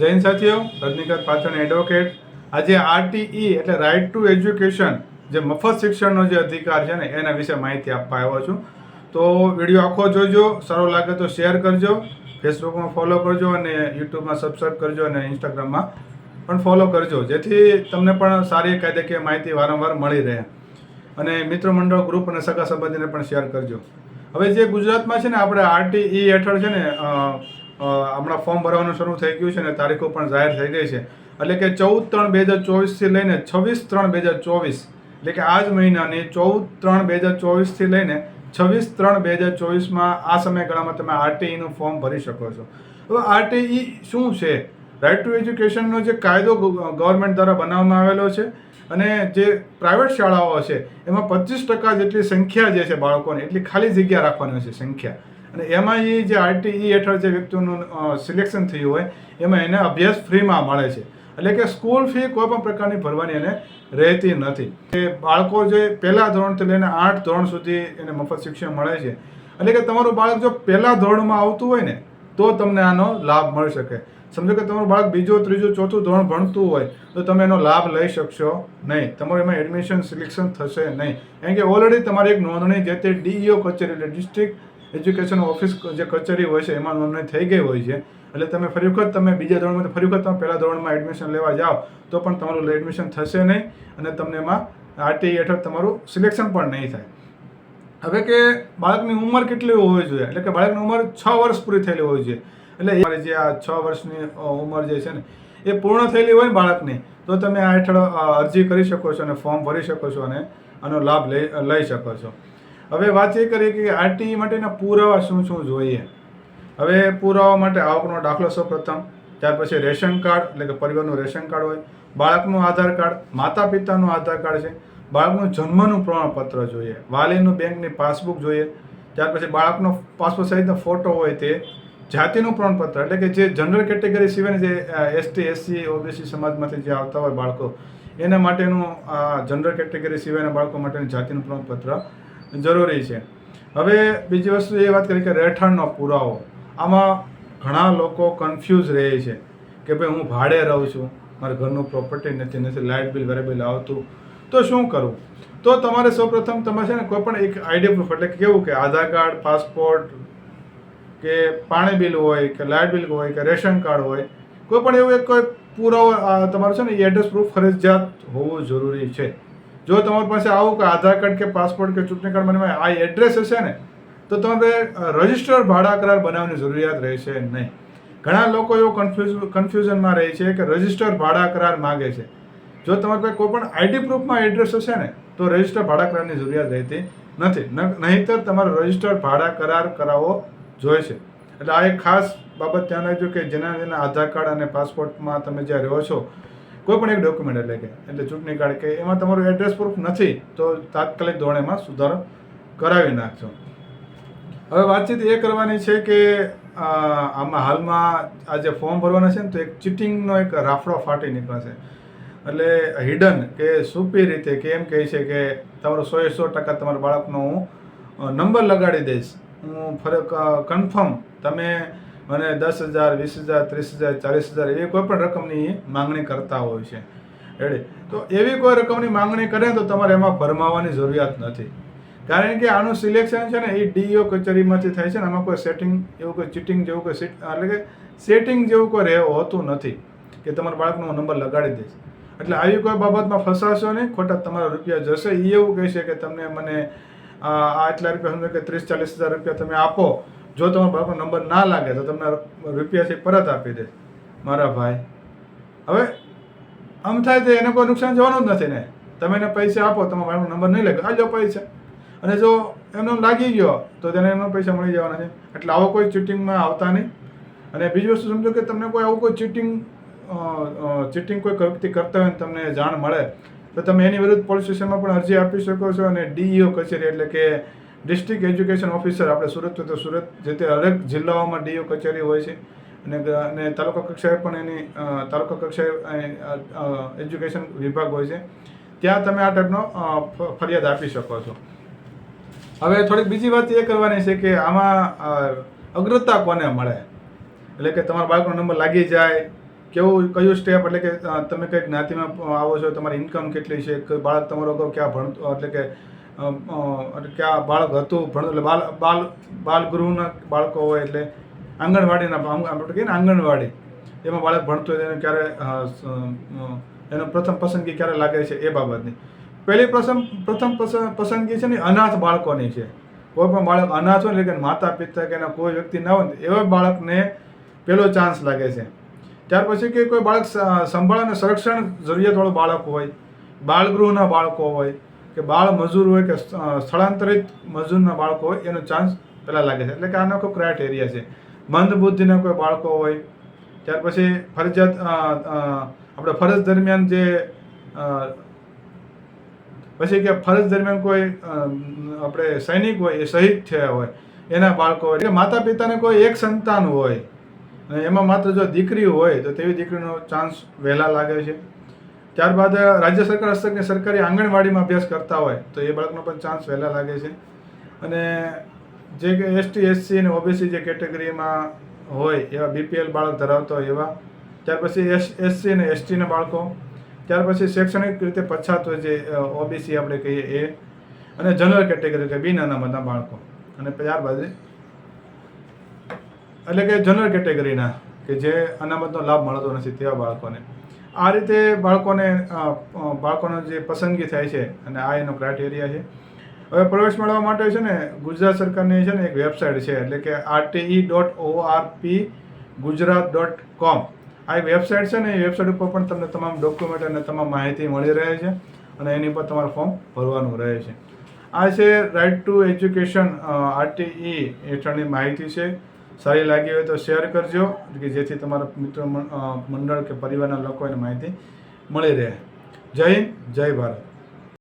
જૈન સાથીઓ, રજનીકાંત પાછળ એડવોકેટ આજે આરટીઈ એટલે રાઇટ ટુ એજ્યુકેશન જે મફત શિક્ષણનો જે અધિકાર છે ને, એના વિશે માહિતી આપવા આવ્યો છું. તો વીડિયો આખો જોજો, સારો લાગે તો શેર કરજો ફેસબુકમાં ફોલો કરજો અને યુટ્યુબમાં સબસ્ક્રાઈબ કરજો અને ઇન્સ્ટાગ્રામમાં પણ ફોલો કરજો, જેથી તમને પણ સારી કાયદાકીય માહિતી વારંવાર મળી રહે. અને મિત્ર મંડળ ગ્રુપ અને સગા સંબંધીને પણ શેર કરજો. હવે જે ગુજરાતમાં છે ને, આપણે આરટીઈ હેઠળ છે ને હમણાં ફોર્મ ભરવાનું શરૂ થઈ ગયું છે ને તારીખો પણ જાહેર થઈ ગઈ છે. એટલે કે ચૌદ ત્રણ બે હજાર ચોવીસથી લઈને છવ્વીસ ત્રણ બે હજાર ચોવીસ, એટલે કે આ જ મહિનાની ચૌદ ત્રણ બે હજાર ચોવીસથી લઈને છવ્વીસ ત્રણ બે હજાર ચોવીસમાં આ સમયગાળામાં તમે આરટીઈનું ફોર્મ ભરી શકો છો. હવે આરટીઈ શું છે? રાઇટ ટુ એજ્યુકેશનનો જે કાયદો ગવર્મેન્ટ દ્વારા બનાવવામાં આવેલો છે અને જે પ્રાઇવેટ શાળાઓ છે, એમાં પચીસ ટકા જેટલી સંખ્યા જે છે બાળકોની, એટલી ખાલી જગ્યા રાખવાની છે સંખ્યા. અને એમાં એ જે આરટીઈ હેઠળ જે વ્યક્તિઓનું સિલેક્શન થયું હોય, એમાં એને અભ્યાસ ફ્રીમાં મળે છે. એટલે કે સ્કૂલ ફી કોઈ પણ પ્રકારની ભરવાની એને રહેતી નથી. એ બાળકો જે પહેલા ધોરણથી લઈને આઠ ધોરણ સુધી એને મફત શિક્ષણ મળે છે. એટલે કે તમારું બાળક જો પહેલા ધોરણમાં આવતું હોય ને, તો તમને આનો લાભ મળી શકે. સમજો કે તમારું બાળક બીજું, ત્રીજું, ચોથું ધોરણ ભણતું હોય, તો તમે એનો લાભ લઈ શકશો નહીં. તમારું એમાં એડમિશન સિલેક્શન થશે નહીં. કારણ કે ઓલરેડી તમારી એક નોંધણી જે તે ડીઈઓ કચેરી એટલે ડિસ્ટ્રિક્ટ એજ્યુકેશન ઓફિસ જે કચેરી હોય છે, એમાં નોંધણી થઈ ગઈ હોય છે. એટલે તમે ફરી વખત તમે બીજા ધોરણમાં, ફરી વખત તમે પહેલા ધોરણમાં એડમિશન લેવા જાઓ, તો પણ તમારું એડમિશન થશે નહીં અને તમને એમાં આરટીઈ હેઠળ તમારું સિલેક્શન પણ નહીં થાય. હવે કે બાળકની ઉંમર કેટલી હોવી જોઈએ? એટલે કે બાળકની ઉંમર છ વર્ષ પૂરી થયેલી હોવી જોઈએ. એટલે જે આ છ વર્ષની ઉંમર જે છે ને, એ પૂર્ણ થયેલી હોય ને બાળકની, તો તમે આ હેઠળ અરજી કરી શકો છો અને ફોર્મ ભરી શકો છો અને આનો લાભ લઈ લઈ શકો છો. હવે વાત એ કરીએ કે આરટીઈ માટેના પુરાવા શું શું જોઈએ? હવે પુરાવા માટે આવકનો દાખલો સૌ પ્રથમ ત્યાર પછી રેશન કાર્ડ, એટલે કે પરિવારનું રેશન કાર્ડ હોય, બાળકનું આધાર કાર્ડ માતા પિતાનું આધાર કાર્ડ છે, બાળકનું જન્મનું પ્રમાણપત્ર જોઈએ, વાલીનું બેંકની પાસબુક જોઈએ, ત્યાર પછી બાળકનો પાસપોર્ટ સહિતનો ફોટો હોય તે, જાતિનું પ્રમાણપત્ર, એટલે કે જે જનરલ કેટેગરી સિવાયની જે એસટી એસસી ઓબીસી સમાજમાંથી જે આવતા હોય બાળકો, એના માટેનું આ જનરલ કેટેગરી સિવાયના બાળકો માટેનું જાતિનું પ્રમાણપત્ર જરૂરી છે. હવે બીજી વસ્તુ એ વાત કરી કે રહેઠાણનો પુરાવો. આમાં ઘણા લોકો કન્ફ્યુઝ રહે છે કે ભાઈ હું ભાડે રહું છું, મારા ઘરનું પ્રોપર્ટી નથી નથી લાઇટ બિલ વેરે બિલ આવતું. તો શું કરવું તો તમારે સૌપ્રથમ તમારે છે ને કોઈ પણ એક આઈડી પ્રૂફ એટલે કેવું કે આધાર કાર્ડ પાસપોર્ટ કે પાણી બિલ હોય, કે લાઇટ બિલ હોય, કે રેશન કાર્ડ હોય, કોઈ પણ એવું એક કોઈ પુરાવો, આ તમારું છે ને એ એડ્રેસ પ્રૂફ ફરજિયાત હોવું જરૂરી છે. જો તમારી પાસે આવું કે આધાર કાર્ડ કે પાસપોર્ટ કે ચૂંટણી કાર્ડ મને આ એડ્રેસ હશે ને, તો તમારે રજિસ્ટર ભાડા કરાર બનાવવાની જરૂરિયાત રહેશે નહીં. ઘણા લોકો એવો કન્ફ્યુઝ કન્ફ્યુઝનમાં રહે છે કે રજિસ્ટર ભાડા કરાર માગે છે. જો તમારી પાસે કોઈ પણ આઈડી પ્રૂફમાં એડ્રેસ હશે ને, તો રજિસ્ટર ભાડા કરારની જરૂરિયાત રહેતી નથી. નહીંતર તમારે રજિસ્ટર ભાડા કરાર કરાવવો જોઈએ છે. એટલે આ એક ખાસ બાબત ધ્યાન રાખજો કે જેના જેના આધાર કાર્ડ અને પાસપોર્ટમાં તમે જ્યાં રહો છો કોઈ પણ એક ડોક્યુમેન્ટ એટલે કે, એટલે ચૂંટણી કાર્ડ કે એમાં તમારું એડ્રેસ પ્રૂફ નથી, તો તાત્કાલિક ધોરણે એમાં સુધારો કરાવી નાખજો. હવે વાતચીત એ કરવાની છે કે આમાં હાલમાં આ જે ફોર્મ ભરવાના છે ને, તો એક ચીટિંગનો એક રાફડો ફાટી નીકળશે એટલે હિડન કે સુપી રીતે કે એમ કહે છે કે, તમારો સો સો ટકા તમારા બાળકનો હું નંબર લગાડી દઈશ. હું ફરક કન્ફર્મ તમે મને દસ હજાર, વીસ હજાર, ત્રીસ હજાર, ચાલીસ હજાર એવી કોઈ પણ રકમની માંગણી કરતા હોય છે. એટલે તો એવી કોઈ રકમની માંગણી કરે તો તમારે એમાં ભરમાવાની જરૂરિયાત નથી. કારણ કે આનું સિલેક્શન છે ને એ ડીઓ કચેરીમાંથી થાય છે ને આમાં કોઈ સેટિંગ એવું કોઈ ચીટિંગ જેવું કોઈ સેટ એટલે કે સેટિંગ જેવું કોઈ રહે હોતું નથી કે તમારા બાળકનો નંબર લગાડી દઈશ. એટલે આવી કોઈ બાબતમાં ફસાશો નહીં, ખોટા તમારા રૂપિયા જશે. એ એવું કહેશે કે તમને મને આટલા રૂપિયા સમજો કે ત્રીસ ચાલીસ હજાર રૂપિયા તમે આપો. જો તમારા બાપનો નંબર ના લાગે તો તમને રૂપિયા છે પરત આપી દે, મારા ભાઈ. હવે આમ થાય તો એને કોઈ નુકસાન જવાનું જ નથી ને. તમે એને પૈસા આપો, તમારા ભાઈનો નંબર નહીં લાગે આજો પૈસા. અને જો એમનો લાગી ગયો, તો તેને એમનો પૈસા મળી જવાના છે. એટલે આવો કોઈ ચીટિંગમાં આવતા નહીં. અને બીજી વસ્તુ સમજો કે તમને કોઈ આવું કોઈ ચીટિંગ ચીટિંગ કોઈ વ્યક્તિ કરતા હોય ને તમને જાણ મળે, તો તમે એની વિરુદ્ધ પોલીસ સ્ટેશનમાં પણ અરજી આપી શકો છો અને ડીઈઓ કચેરી એટલે કે ડિસ્ટ્રિક્ટ એજ્યુકેશન ઓફિસર આપણે સુરત તો સુરત, જે તે હરેક જિલ્લાઓમાં ડીઓ કચેરી હોય છે. અને અને તાલુકા કક્ષાએ પણ એની તાલુકા કક્ષાએ એજ્યુકેશન વિભાગ હોય છે. ત્યાં તમે આ ટાઈપનો ફરિયાદ આપી શકો છો. હવે થોડીક બીજી વાત એ કરવાની છે કે આમાં અગ્રતા કોને મળે? એટલે કે તમારા બાળકનો નંબર લાગી જાય, કેવું, કયું સ્ટેપ એટલે કે તમે કઈ જ્ઞાતિમાં આવો છો, તમારી ઇન્કમ કેટલી છે બાળક તમારો અગાઉ ક્યાં ભણતો, એટલે કે અ, આ બાળક હતું ભણતું એટલે બાલ બાલ બાલગૃહના બાળકો હોય એટલે આંગણવાડીના આપણે કહીએ ને આંગણવાડી એમાં બાળક ભણતું હોય એને ક્યારે એનો પ્રથમ પસંદગી ક્યારે લાગે છે એ બાબતની. પહેલી પ્રથમ પ્રથમ પસંદગી છે ને અનાથ બાળકોની છે. કોઈ પણ બાળક અનાથ હોય ને એટલે માતા પિતા કે એના કોઈ વ્યક્તિ ના હોય ને એવા બાળકને પહેલો ચાન્સ લાગે છે. ત્યાર પછી કે કોઈ બાળક સંભાળ અને સંરક્ષણ જરૂરિયાતવાળું બાળક હોય બાળગૃહના બાળકો હોય કે બાળ મજૂર હોય કે સ્થળાંતરિત મજૂરના બાળકો હોય, એનો ચાન્સ પહેલાં લાગે છે. એટલે કે આનો કોઈ ક્રાઇટેરિયા છે. મંદ બુદ્ધિના કોઈ બાળકો હોય, ત્યાર પછી ફરજિયાત આપણે ફરજ દરમિયાન જે પછી કે ફરજ દરમિયાન કોઈ આપણે સૈનિક હોય, એ શહીદ થયા હોય, એના બાળકો હોય, એટલે માતા પિતાને કોઈ એક સંતાન હોય, અને એમાં માત્ર જો દીકરી હોય, તો તેવી દીકરીનો ચાન્સ વહેલા લાગે છે. ત્યારબાદ રાજ્ય સરકાર હસ્તકની સરકારી આંગણવાડીમાં અભ્યાસ કરતા હોય, તો એ બાળકનો પણ ચાન્સ વહેલા લાગે છે. અને જે કે એસટી એસસી અને ઓબીસી જે કેટેગરીમાં હોય, એવા બીપીએલ બાળક ધરાવતા હોય એવા, ત્યાર પછી એસ એસસી અને એસટીના બાળકો, ત્યાર પછી શૈક્ષણિક રીતે પછાત હોય જે ઓબીસી આપણે કહીએ એ, અને જનરલ કેટેગરી કે બિન અનામતના બાળકો. અને ત્યારબાદ, એટલે કે જનરલ કેટેગરીના કે જે અનામતનો લાભ મળતો નથી તેવા બાળકોને. આ રીતે બાળકોને બાળકોનો જે પસંદગી થાય છે અને આ એનો ક્રાઇટેરિયા છે. હવે પ્રવેશ મેળવવા માટે છે ને ગુજરાત સરકારની છે ને એક વેબસાઇટ છે, એટલે કે RTE dot ORP Gujarat dot com આ વેબસાઇટ છે ને, એ વેબસાઇટ ઉપર પણ તમને તમામ ડોક્યુમેન્ટ અને તમામ માહિતી મળી રહે છે અને એની પર તમારે ફોર્મ ભરવાનું રહે છે. આ છે રાઇટ ટુ એજ્યુકેશન આરટીઈ હેઠળની માહિતી છે. સારી લાગી હોય તો શેર કરજો, કે જેથી તમારા મિત્ર મંડળ કે પરિવારના લોકોને માહિતી મળી રહે. જય હિન્દ, જય ભારત.